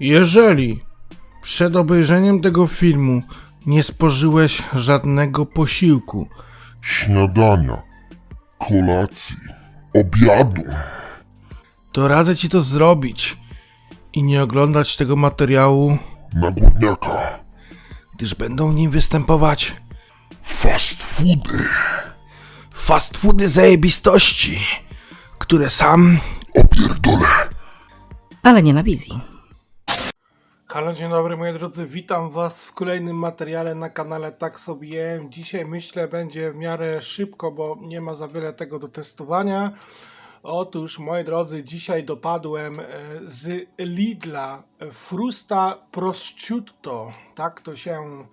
Jeżeli przed obejrzeniem tego filmu nie spożyłeś żadnego posiłku, śniadania, kolacji, obiadu. to radzę ci to zrobić i nie oglądać tego materiału, Na głodniaka. gdyż będą w nim występować Fast foody. fast foody zajebistości, które sam... Opierdolę. ale nie na wizji. Halo, dzień dobry moi drodzy, witam was w kolejnym materiale na kanale Tak sobie. Dzisiaj myślę będzie w miarę szybko, bo nie ma za wiele tego do testowania. Otóż moi drodzy, dzisiaj dopadłem e, z Lidla Frusta Prosciutto. Tak to się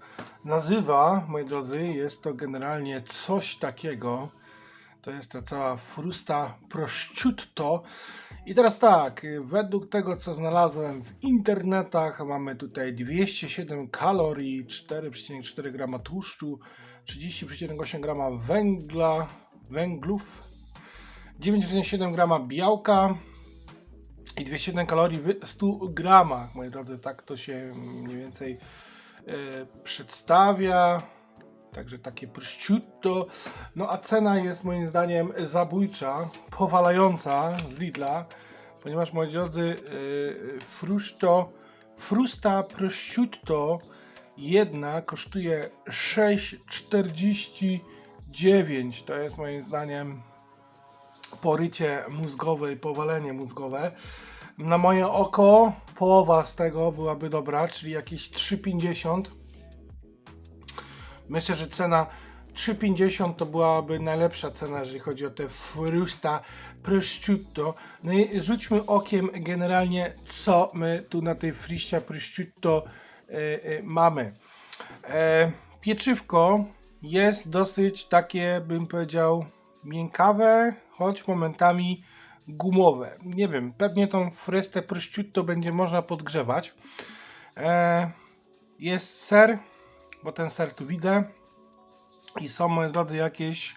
nazywa, moi drodzy. Jest to generalnie coś takiego. To jest ta cała frusta prosciutto. I teraz tak, według tego co znalazłem w internetach, mamy tutaj 207 kalorii, 4,4 grama tłuszczu, 30,8 grama węgla, węglów, 9,7 grama białka i 207 kalorii w 100 gramach. Moi drodzy, tak to się mniej więcej e, przedstawia. Także takie prosciutto. No a cena jest moim zdaniem zabójcza, powalająca z Lidla, ponieważ moi drodzy, yy, frusto, frusta prosciutto jedna kosztuje 6,49. To jest moim zdaniem porycie mózgowe i powalenie mózgowe. Na moje oko połowa z tego byłaby dobra, czyli jakieś 3,50. Myślę, że cena 3,50 to byłaby najlepsza cena, jeżeli chodzi o te frusta prosciutto. No i rzućmy okiem generalnie, co my tu na tej friścia prosciutto e, e, mamy. E, pieczywko jest dosyć takie, bym powiedział, miękkawe, choć momentami gumowe. Nie wiem, pewnie tą frestę prosciutto będzie można podgrzewać. E, jest ser, bo ten ser tu widzę. I są, moi drodzy, jakieś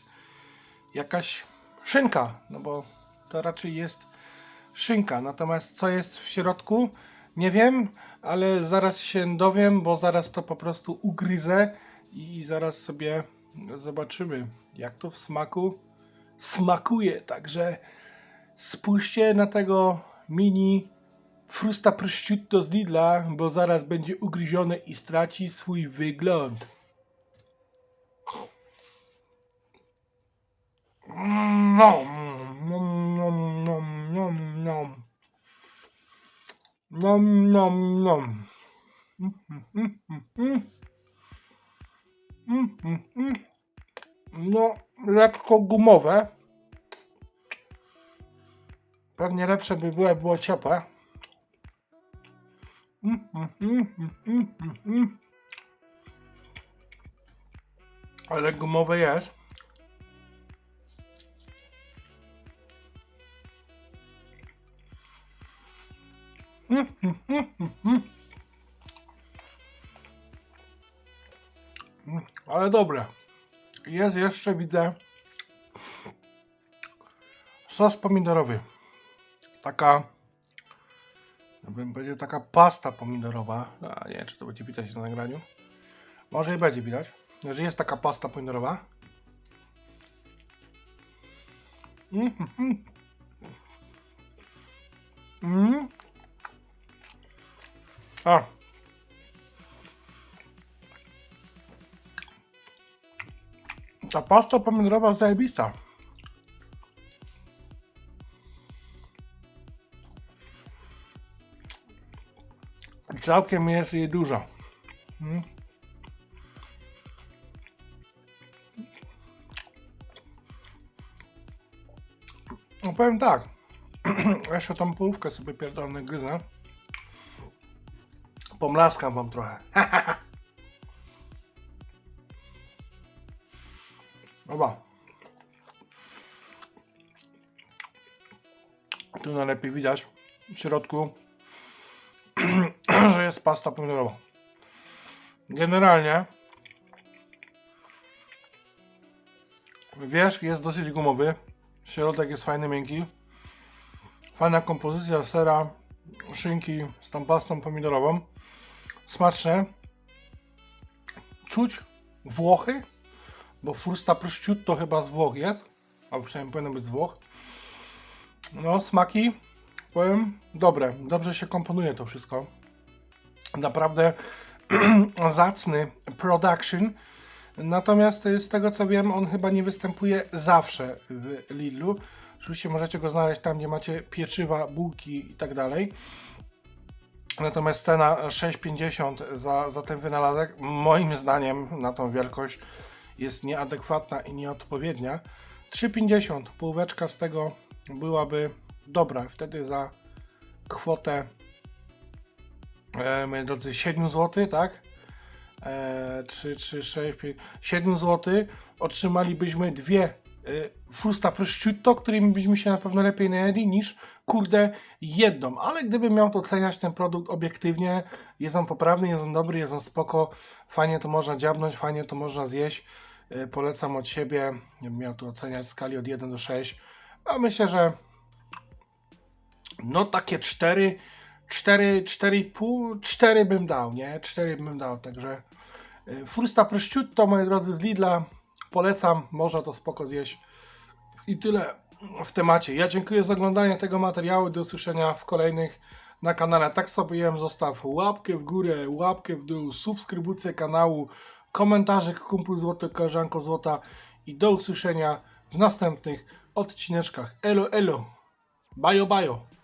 jakaś szynka, no bo to raczej jest szynka. Natomiast co jest w środku, nie wiem, ale zaraz się dowiem, bo zaraz to po prostu ugryzę i zaraz sobie zobaczymy, jak to w smaku smakuje. Także spójrzcie na tego mini frusta prosciutto z Lidla, bo zaraz będzie ugryziony i straci swój wygląd. Nom, nom, nom, nom, nom, nom. Nom, nom, nom. Mm, mm, mm, mm. Mm, mm. No, lekko gumowe. Pewnie lepsze by było, jak było ciepłe. Ale gumowe jest. Ale dobre. Jest jeszcze, widzę, sos pomidorowy. Taka, bym powiedział, taka pasta pomidorowa. A nie czy to będzie widać na nagraniu. Może i będzie widać, że jest taka pasta pomidorowa. Mm, mm, mm. Mm. A. Ta pasta pomidorowa zajebista. Całkiem jest jej dużo. Mm. No powiem tak. Jeszcze tą połówkę sobie pierdolę gryzę. Pomlaskam wam trochę. Dobra. Tu najlepiej widać w środku, jest pasta pomidorowa. Generalnie wierzch jest dosyć gumowy, środek jest fajny, miękki. Fajna kompozycja sera, szynki z tą pastą pomidorową. Smaczne. Czuć Włochy, bo Fursta prosciutto chyba z Włoch jest, albo przynajmniej powinno być z Włoch. No, smaki, powiem, dobre. Dobrze się komponuje to wszystko. Naprawdę zacny production. Natomiast y, z tego co wiem, on chyba nie występuje zawsze w Lidlu. Oczywiście możecie go znaleźć tam, gdzie macie pieczywa, bułki i tak dalej. Natomiast cena 6,50 za, za ten wynalazek, moim zdaniem, na tą wielkość jest nieadekwatna i nieodpowiednia. 3,50 półeczka z tego byłaby dobra. Wtedy za kwotę, e, moi drodzy, 7 zł, tak? E, 3, 3, 6, 5, 7 zł otrzymalibyśmy dwie e, frusta prosciutto, którymi byśmy się na pewno lepiej najedli niż kurde jedną, ale gdybym miał to oceniać ten produkt obiektywnie, jest on poprawny, jest on dobry, jest on spoko, fajnie to można dziabnąć, fajnie to można zjeść, Yy, polecam od siebie, gdybym miał to oceniać w skali od 1 do 6, a myślę, że no takie 4, 4, 4,5, 4 bym dał, nie? 4 bym dał, także yy, frusta prosciutto, moi drodzy, z Lidla, polecam, można to spoko zjeść i tyle w temacie. Ja dziękuję za oglądanie tego materiału. Do usłyszenia w kolejnych na kanale. Tak sobie jem. Zostaw łapkę w górę, łapkę w dół, subskrybucję kanału, komentarzyk kumplu złoty, koleżanko złota i do usłyszenia w następnych odcineczkach. Elo, elo. Bajo, bajo.